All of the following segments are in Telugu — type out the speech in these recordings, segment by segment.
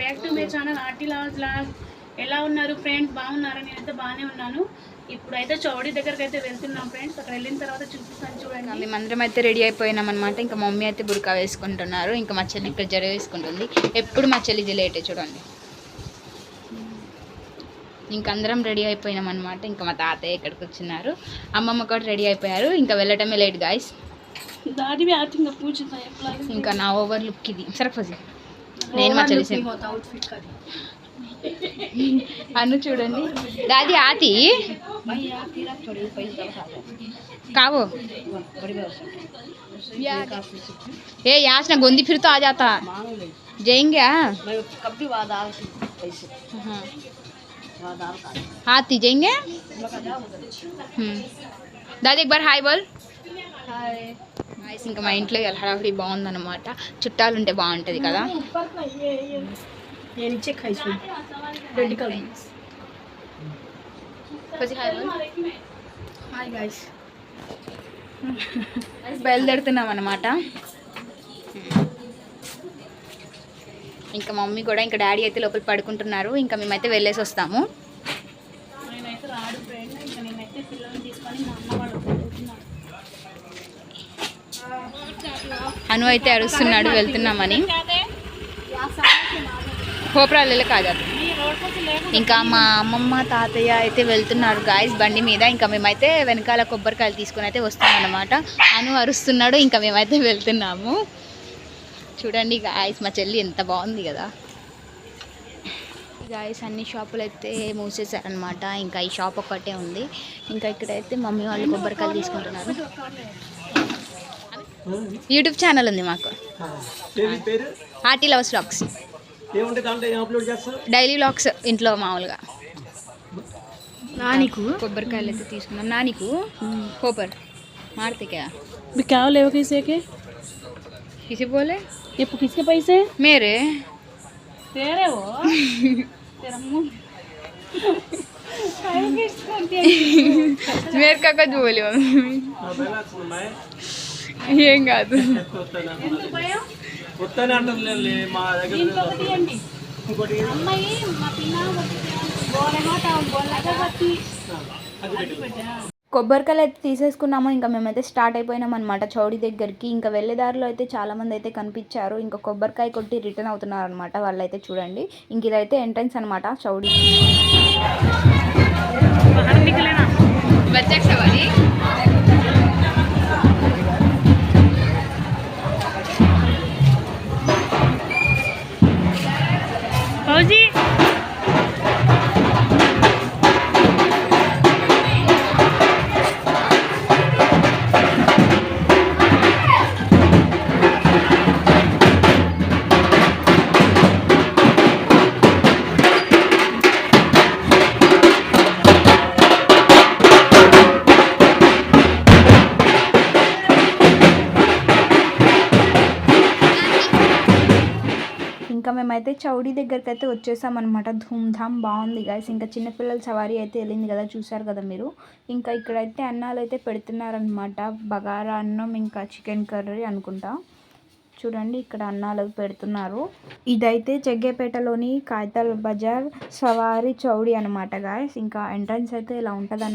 Back to my channel RT law log. ఎలా ఉన్నారు ఫ్రెండ్స్? బాగున్నారా? నేనైతే బాగానే ఉన్నాను. ఇప్పుడైతే చౌడి దగ్గరకు అయితే వెళ్తున్నాం ఫ్రెండ్స్. అక్కడ వెళ్ళిన తర్వాత చూపిస్తాను చూడండి. మందరం అయితే రెడీ అయిపోయినాం అనమాట ఇంకా మమ్మీ అయితే బురకా వేసుకుంటున్నారు. ఇంకా మా చెల్లి ఇక్కడ జడ వేసుకుంటుంది. ఎప్పుడు మా చెల్లి జిలేటే చూడండి. ఇంక అందరం రెడీ అయిపోయినాం అనమాట ఇంకా మా తాతయ్య ఇక్కడికి వచ్చినారు. అమ్మమ్మ కూడా రెడీ అయిపోయారు. ఇంకా వెళ్ళటమే లేట్ గాయస్ ఇంకా నా ఓవర్ లుక్ ఇది. సరే నేను మా చెల్లి సేమ్. होता आउटफिट का అను చూడండి దాది ఆతి भैया तेरा थोड़ी पैसा उठा दो కావో बड़ी व्यवस्था ఏ యాసిన గొంది ఫిర్ తో ఆ జాతా मांग ले जाएंगे हाँ? मैं कब भी वादा आती पैसे हाँ वादा आता हाथी जाएंगे लगा जाओ उधर हम्म. దాది एक बार हाय बोल హాయ్ ఇంకా మా ఇంట్లో హడావిడి బాగుందన్నమాట. చుట్టాలు ఉంటే బాగుంటుంది కదా? హాయ్ బయలుదేరుతున్నాం అనమాట ఇంకా మమ్మీ కూడా ఇంకా డాడీ అయితే లోపల పడుకుంటున్నారు. ఇంకా మేమైతే వెళ్ళేసి వస్తాము అను అయితే అరుస్తున్నాడు వెళ్తున్నామని. కోపరాలు కాదు ఇంకా మా అమ్మమ్మ తాతయ్య అయితే వెళ్తున్నారు గాయస్ బండి మీద. ఇంకా మేమైతే వెనకాల కొబ్బరికాయలు తీసుకుని అయితే వస్తామన్నమాట. అను అరుస్తున్నాడు ఇంకా మేమైతే వెళ్తున్నాము. చూడండి గాయస్ మా చెల్లి ఎంత బాగుంది కదా. గాయస్ అన్ని షాపులు అయితే మూసేశారనమాట ఇంకా ఈ షాప్ ఒక్కటే ఉంది. ఇంకా ఇక్కడైతే మమ్మీ వాళ్ళు కొబ్బరికాయలు తీసుకుంటున్నారు. యూట్యూబ్ ఛానల్ ఉంది మాకు పేరు పేరు ఆర్టీ లవర్స్ వ్లాగ్స్ ఏముంటే దాంట్లో ఏం అప్లోడ్ చేస్తారు డైలీ వ్లాగ్స్ ఇంట్లో మామూలుగా नानी को కొబ్బరికాయలు అయితే తీసుకున్నాం నానికు కోపర్ మారుతే क्या भी क्या ले किसे के किसी बोले ये किसके पैसे मेरे तेरे वो तेरा मुंह मेरे का कुछ बोले ఏం కాదు. కొబ్బరికాయలు అయితే తీసేసుకున్నాము ఇంకా మేమైతే స్టార్ట్ అయిపోయినాం అనమాట చౌడి దగ్గరికి. ఇంకా వెళ్ళే దారిలో అయితే చాలా మంది అయితే కనిపించారు. ఇంకా కొబ్బరికాయ కొట్టి రిటర్న్ అవుతున్నారు అనమాట వాళ్ళైతే చూడండి. ఇంక ఇదైతే ఎంట్రన్స్ అనమాట చౌడి. ఇంకా మేమైతే చౌడీ దగ్గరికి అయితే వచ్చేసామన్నమాట. ధూమ్ధామ్ బాగుంది గాయస్ ఇంకా చిన్నపిల్లల సవారీ అయితే వెళ్ళింది కదా చూసారు కదా మీరు? ఇంకా ఇక్కడైతే అన్నాలు అయితే పెడుతున్నారనమాట బగారా అన్నం ఇంకా చికెన్ కర్రీ అనుకుంటా. చూడండి ఇక్కడ అన్నాలు పెడుతున్నారు. ఇదైతే జగ్గేపేటలోని కాగితాల బజార్ సవారీ చౌడి అనమాట గాయస్ ఇంకా ఎంట్రన్స్ అయితే ఇలా ఉంటుంది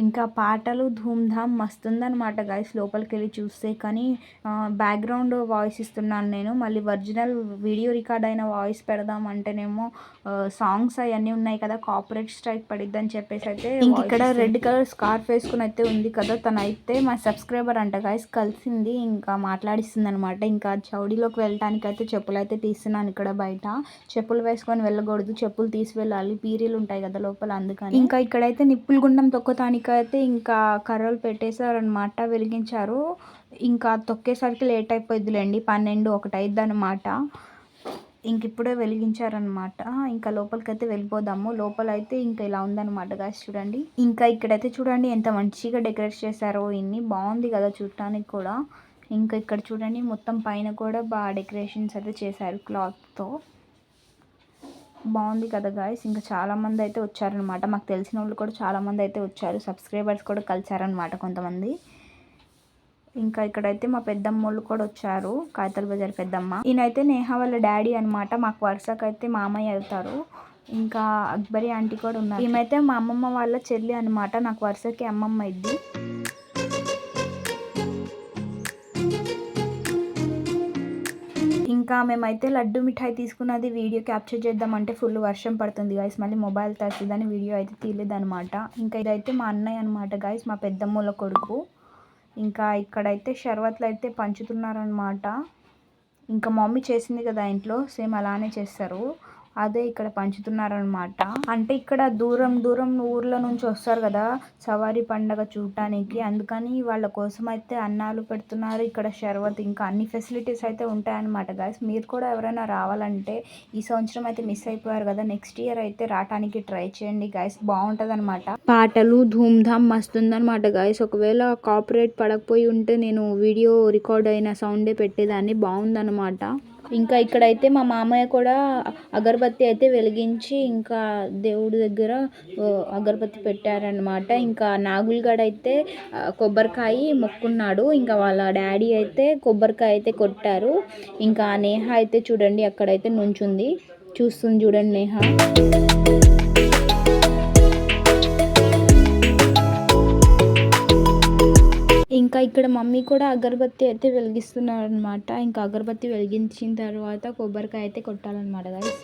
ఇంకా పాటలు ధూమ్ధామ్ మస్తుందన్నమాట గాయస్ లోపలికి వెళ్ళి చూస్తే కానీ బ్యాక్గ్రౌండ్ వాయిస్ ఇస్తున్నాను నేను. మళ్ళీ ఒరిజినల్ వీడియో రికార్డ్ అయిన వాయిస్ పెడదాం అంటేనేమో సాంగ్స్ అవన్నీ ఉన్నాయి కదా కాపరేట్ స్ట్రైక్ పడిద్దని చెప్పేసి అయితే ఇంక ఇక్కడ రెడ్ కలర్ స్కార్ఫ్ వేసుకుని అయితే ఉంది కదా తను అయితే మా సబ్స్క్రైబర్ అంట గాయస్ కలిసింది ఇంకా మాట్లాడిస్తుంది అనమాట ఇంకా చౌడీలోకి వెళ్ళటానికి అయితే చెప్పులు అయితే తీస్తున్నాను ఇక్కడ బయట. చెప్పులు వేసుకొని వెళ్ళకూడదు చెప్పులు తీసి వెళ్ళాలి. పీరీలు ఉంటాయి కదా లోపల అందుకని. ఇంకా ఇక్కడైతే నిప్పుల గుండం తొక్కటానికి అయితే ఇంకా కర్రలు పెట్టేశారనమాట వెలిగించారు. ఇంకా తొక్కేసరికి లేట్ అయిపోయిందిలేండి పన్నెండు ఒకటి అయిద్ది అనమాట ఇంక ఇప్పుడే వెలిగించారనమాట ఇంకా లోపలికైతే వెళ్ళిపోదాము. లోపల అయితే ఇంకా ఇలా ఉందన్నమాట గాయస్ చూడండి. ఇంకా ఇక్కడైతే చూడండి ఎంత మంచిగా డెకరేట్ చేశారో ఇన్ని బాగుంది కదా చూడటానికి కూడా. ఇంకా ఇక్కడ చూడండి మొత్తం పైన కూడా బాగా డెకరేషన్స్ అయితే చేశారు క్లాత్తో బాగుంది కదా గాయస్ ఇంకా చాలామంది అయితే వచ్చారనమాట మాకు తెలిసిన వాళ్ళు కూడా చాలామంది అయితే వచ్చారు. సబ్స్క్రైబర్స్ కూడా కలిసారనమాట కొంతమంది. ఇంకా ఇక్కడైతే మా పెద్దమ్మ వాళ్ళు కూడా వచ్చారు. కాయతల బజార్ పెద్దమ్మ. ఈయనైతే నేహ వాళ్ళ డాడీ అనమాట మాకు వరుసకు అయితే మామయ్య అవుతారు ఇంకా అక్బరి ఆంటీ కూడా ఉన్నారు. ఈమెతే మా అమ్మమ్మ వాళ్ళ చెల్లి అనమాట నాకు వరుసకి అమ్మమ్మ ఇద్ది. ఇంకా మేమైతే లడ్డు మిఠాయి తీసుకున్నది వీడియో క్యాప్చర్ చేద్దామంటే ఫుల్ వర్షం పడుతుంది గాయస్ మళ్ళీ మొబైల్ తడిచిదని వీడియో అయితే తీయలేదనమాట ఇంకా ఇదైతే మా అన్నయ్య అనమాట గాయస్ మా పెద్దమ్మల కొడుకు. ఇంకా ఇక్కడైతే షర్వత్లు అయితే పంచుతున్నారనమాట ఇంకా మమ్మీ చేసింది కదా ఇంట్లో సేమ్ అలానే చేస్తారు. అదే ఇక్కడ పంచుతున్నారనమాట అంటే ఇక్కడ దూరం దూరం ఊర్ల నుంచి వస్తారు కదా సవారీ పండగ చూడటానికి అందుకని వాళ్ళ కోసం అయితే అన్నాలు పెడుతున్నారు. ఇక్కడ షర్వత్ ఇంకా అన్ని ఫెసిలిటీస్ అయితే ఉంటాయన్నమాట గాయస్ మీరు కూడా ఎవరైనా రావాలంటే ఈ సంవత్సరం అయితే మిస్ అయిపోయారు కదా నెక్స్ట్ ఇయర్ అయితే రావడానికి ట్రై చేయండి గాయస్ బాగుంటుంది అనమాట పాటలు ధూమ్ధామ్ మస్తు ఉందన్నమాట గాయస్ ఒకవేళ కాపరేట్ పడకపోయి ఉంటే నేను వీడియో రికార్డ్ అయిన సౌండే పెట్టేదాన్ని. బాగుందన్నమాట. ఇంకా ఇక్కడైతే మా మామయ్య కూడా అగరబత్తి అయితే వెలిగించి ఇంకా దేవుడి దగ్గర అగరబత్తి పెట్టారనమాట ఇంకా నాగులగడ అయితే కొబ్బరికాయ మొక్కున్నాడు. ఇంకా వాళ్ళ డాడీ అయితే కొబ్బరికాయ అయితే కొట్టారు. ఇంకా నేహ అయితే చూడండి అక్కడైతే నుంచుంది. చూస్తుంది చూడండి నేహ. ఇంకా ఇక్కడ మమ్మీ కూడా అగరబత్తి అయితే వెలిగిస్తున్నారు అనమాట ఇంకా అగరబత్తి వెలిగించిన తర్వాత కొబ్బరికాయ అయితే కొట్టాలన్నమాట గాయస్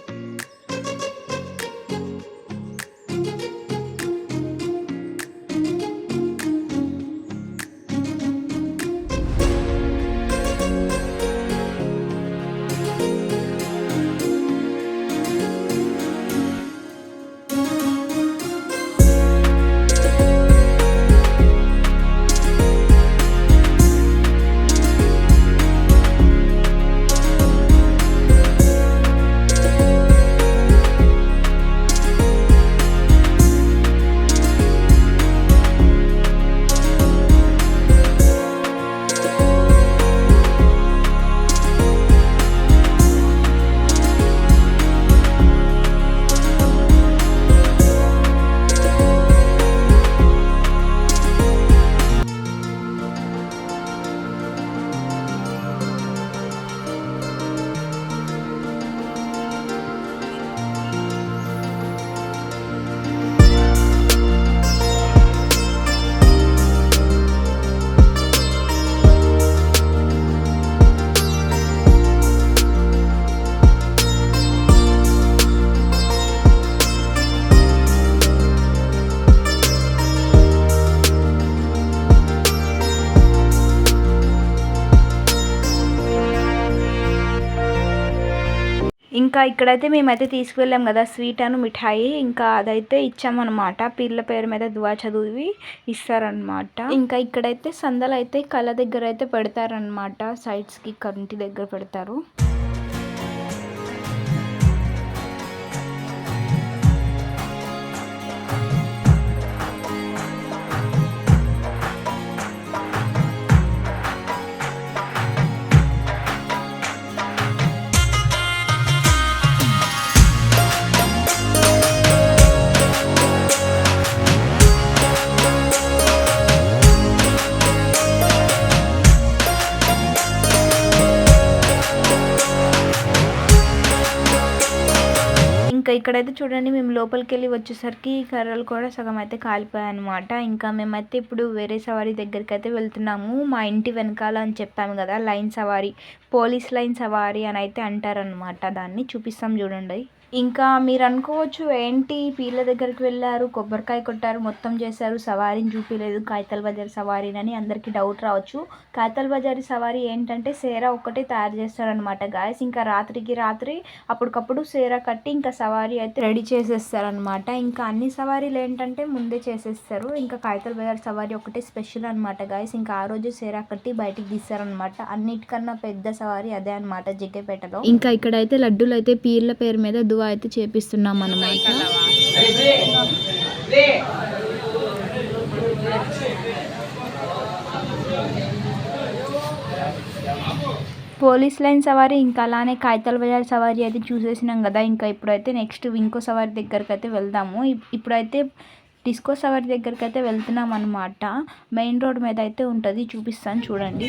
ఇంకా ఇక్కడైతే మేమైతే తీసుకువెళ్ళాం కదా స్వీట్ అను మిఠాయి. ఇంకా అదైతే ఇచ్చామన్నమాట. పిల్ల పేరు మీద దువా చదివి ఇస్తారనమాట ఇంకా ఇక్కడైతే సందలు అయితే కళ్ళ దగ్గర అయితే పెడతారనమాట సైడ్స్కి కంటి దగ్గర పెడతారు. ఇక్కడైతే చూడండి మేము లోపలికి వెళ్ళి వచ్చేసరికి ఈ కర్రలు కూడా సగం అయితే కాలిపోయాయి అనమాట ఇంకా మేమైతే ఇప్పుడు వేరే సవారీ దగ్గరికి అయితే వెళ్తున్నాము. మా ఇంటి వెనకాల అని చెప్పాము కదా లైన్ సవారీ పోలీస్ లైన్ సవారీ అని అయితే అంటారనమాట దాన్ని చూపిస్తాం చూడండి. ఇంకా మీరు అనుకోవచ్చు ఏంటి? పీర్ల దగ్గరికి వెళ్ళారు కొబ్బరికాయ కొట్టారు మొత్తం చేశారు సవారీని చూపించలేదు కాగితాల బజార్ సవారీని అని అందరికీ డౌట్ రావచ్చు. కాగితాల బజారి సవారీ ఏంటంటే సేరా ఒక్కటే తయారు చేస్తారనమాట గాయస్ ఇంకా రాత్రికి రాత్రి అప్పటికప్పుడు సేరా కట్టి ఇంకా సవారీ అయితే రెడీ చేసేస్తారనమాట ఇంకా అన్ని సవారీలు ఏంటంటే ముందే చేసేస్తారు. ఇంకా కాగితాల బజార్ సవారీ ఒకటే స్పెషల్ అనమాట గాయస్ ఇంకా ఆ రోజు సేరా కట్టి బయటికి తీస్తారనమాట అన్నిటికన్నా పెద్ద సవారీ అదే అనమాట జగ్గేపేటలో. ఇంకా ఇక్కడైతే లడ్డూలు అయితే పీర్ల పేరు మీద దువా అయితే చేపిస్తున్నాం అనమాట పోలీస్ లైన్ సవారీ ఇంకా అలానే కాగితాల బజార్ సవారీ అయితే చూసేసినాం కదా. ఇంకా ఇప్పుడైతే నెక్స్ట్ ఇంకో సవారీ దగ్గరికి అయితే వెళ్దాము. ఇప్- ఇప్పుడైతే డిస్కో సవారీ దగ్గరికి అయితే వెళ్తున్నాం అనమాట మెయిన్ రోడ్ మీద అయితే ఉంటుంది. చూపిస్తాను చూడండి.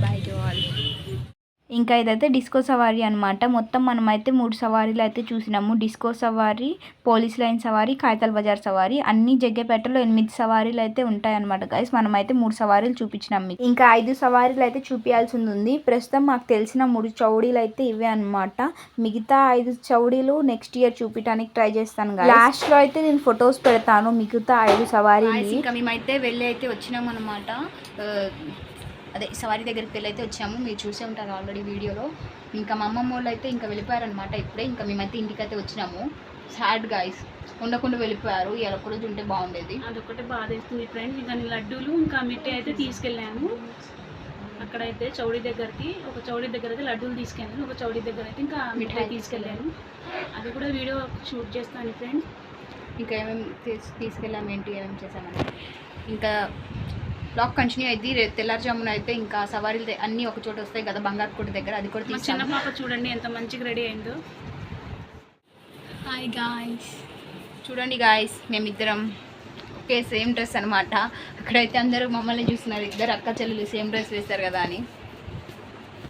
ఇంకా ఇదైతే డిస్కో సవారీ అనమాట మొత్తం మనమైతే మూడు సవారీలు అయితే చూసినాము. డిస్కో సవారీ పోలీస్ లైన్ సవారీ కాగితాల బజార్ సవారీ. అన్ని జగ్గపేటలో ఎనిమిది సవారీలు అయితే ఉంటాయన్నమాట గైస్ మనమైతే మూడు సవారీలు చూపించినాం మీకు. ఇంకా ఐదు సవారీలు అయితే చూపించాల్సి ఉంది. ప్రస్తుతం మాకు తెలిసిన మూడు చౌడీలు అయితే ఇవే అనమాట మిగతా ఐదు చౌడీలు నెక్స్ట్ ఇయర్ చూపించడానికి ట్రై చేస్తాను లాస్ట్లో అయితే నేను ఫొటోస్ పెడతాను. మిగతా ఐదు సవారీలు. ఇంకా మేమైతే వెళ్ళి అయితే వచ్చినాం అనమాట అదే సవారీ దగ్గరికి వెళ్ళి అయితే వచ్చాము. మీరు చూసే ఉంటారు ఆల్రెడీ వీడియోలో. ఇంకా మా అమ్మమ్మ వాళ్ళు అయితే ఇంకా వెళ్ళిపోయారనమాట ఇప్పుడే. ఇంకా మేమైతే ఇంటికి అయితే వచ్చినాము. సాడ్ గాయస్ ఉండకుండా వెళ్ళిపోయారు. ఇలా రోజు ఉంటే బాగుండేది. అదొకటి బాధేస్తుంది ఫ్రెండ్స్ ఇంకా నేను లడ్డూలు ఇంకా మిట్టి అయితే తీసుకెళ్ళాను. అక్కడైతే చౌడీ దగ్గరికి ఒక చౌడీ దగ్గర అయితే లడ్డూలు తీసుకెళ్ళాను. ఒక చౌడీ దగ్గర అయితే ఇంకా మిఠాయి తీసుకెళ్ళాను. అది కూడా వీడియో షూట్ చేస్తాను ఫ్రెండ్స్ ఇంకా ఏమేమి తీసు తీసుకెళ్ళాము ఏంటి ఏమేమి చేసామని ఇంకా బ్లాగ్ కంటిన్యూ అయింది రేపు తెల్లారుజామున అయితే ఇంకా సవారీలు అన్నీ ఒక చోట వస్తాయి కదా బంగారు కోట దగ్గర అది కూడా చిన్న పాప చూడండి ఎంత మంచిగా రెడీ అయిందో. హాయ్ గాయ్స్ చూడండి గాయస్ మేమిద్దరం ఓకే సేమ్ డ్రెస్ అనమాట అక్కడైతే అందరూ మమ్మల్ని చూస్తున్నారు ఇద్దరు అక్క చెల్లెలు సేమ్ డ్రెస్ వేస్తారు కదా అని.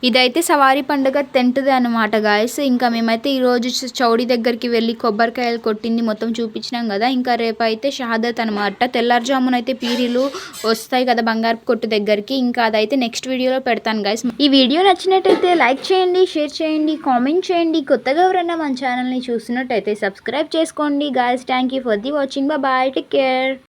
ఇదైతే సవారీ పండుగ టెంట్ది అనమాట గాయస్ ఇంకా మేమైతే ఈరోజు చౌడీ దగ్గరికి వెళ్ళి కొబ్బరికాయలు కొట్టింది మొత్తం చూపించినాం కదా. ఇంకా రేపు అయితే షహాదత్ అనమాట తెల్లారుజామున అయితే పీరీలు వస్తాయి కదా బంగారు కొట్టు దగ్గరికి. ఇంకా అదైతే నెక్స్ట్ వీడియోలో పెడతాను గాయస్ ఈ వీడియో నచ్చినట్టయితే లైక్ చేయండి షేర్ చేయండి కామెంట్ చేయండి. కొత్తగా ఎవరైనా మన ఛానల్ని చూసినట్టయితే సబ్స్క్రైబ్ చేసుకోండి guys thank you for the watching bye take care